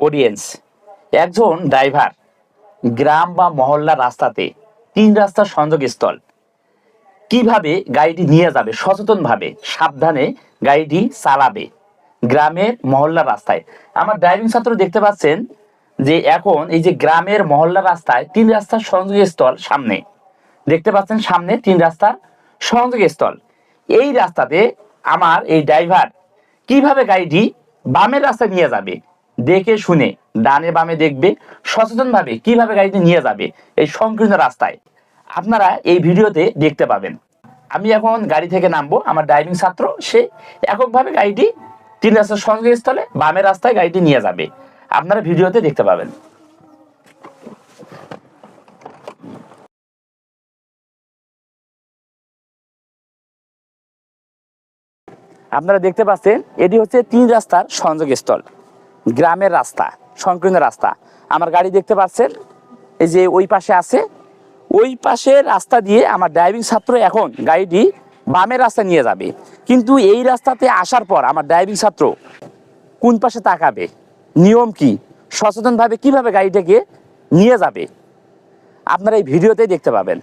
Audience একজন driver গ্রাম বা মহল্লা রাস্তাতে তিন রাস্তার সংযোগস্থল কীভাবে গাড়িটি নিয়ে যাবে? সচেতনভাবে, সাবধানে গাড়িটি চালাবে গ্রামের মহল্লা রাস্তায়। আমার ড্রাইভিং ছাত্র দেখতে পাচ্ছেন যে এখন এই যে গ্রামের মহল্লা রাস্তায় তিন রাস্তার সংযোগস্থল সামনে। দেখতে পাচ্ছেন সামনে তিন রাস্তার সংযোগস্থল এই রাস্তাতে আমার এই ড্রাইভার কীভাবে গাড়িটি বামের রাস্তায় নিয়ে যাবে? দেখে শুনে, ডানে বামে দেখবে, সচেতনভাবে কীভাবে গাড়িটি নিয়ে যাবে এই সংকীর্ণ রাস্তায়। আপনারা এই ভিডিওতে দেখতে পাবেন। আমি এখন গাড়ি থেকে নামবো, আমার ড্রাইভিং ছাত্র, সে এককভাবে গাড়িটি তিন রাস্তার সংযোগস্থলে বামের রাস্তায় গাড়িটি নিয়ে যাবে। আপনারা ভিডিওতে দেখতে পাবেন। আপনারা দেখতে পাচ্ছেন, এটি হচ্ছে তিন রাস্তার সংযোগস্থল। গ্রামের রাস্তা, সংকীর্ণ রাস্তা। আমার গাড়ি দেখতে পাচ্ছেন? এই যে ওই পাশে আছে। ওই পাশের রাস্তা দিয়ে আমার ড্রাইভিং ছাত্র এখন গাড়িটি বামের রাস্তা নিয়ে যাবে। কিন্তু এই রাস্তাতে আসার পর আমার ড্রাইভিং ছাত্র কোন পাশে তাকাবে? নিয়ম কি? সচেতনভাবে কীভাবে গাড়িটাকে নিয়ে যাবে? আপনারা এই ভিডিওতেই দেখতে পাবেন।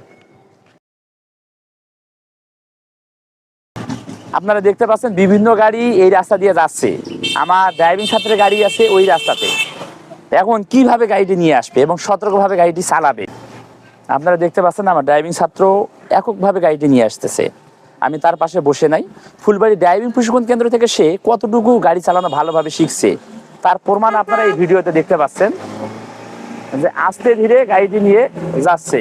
আপনারা দেখতে পাচ্ছেন বিভিন্ন গাড়ি এই রাস্তা দিয়ে যাচ্ছে। আমার ড্রাইভিং ছাত্রের গাড়ি আছে ওই রাস্তাতে। এখন কীভাবে গাড়িটি নিয়ে আসবে এবং সতর্কভাবে গাড়িটি চালাবে? আপনারা দেখতে পাচ্ছেন আমার ড্রাইভিং ছাত্র এককভাবে গাড়িটি নিয়ে আসতেছে। আমি তার পাশে বসে নাই। ফুলবাড়ি ড্রাইভিং প্রশিক্ষণ কেন্দ্র থেকে সে কতটুকু গাড়ি চালানো ভালোভাবে শিখছে, তার প্রমাণ আপনারা এই ভিডিওতে দেখতে পাচ্ছেন। যে আস্তে ধীরে গাড়িটি নিয়ে যাচ্ছে।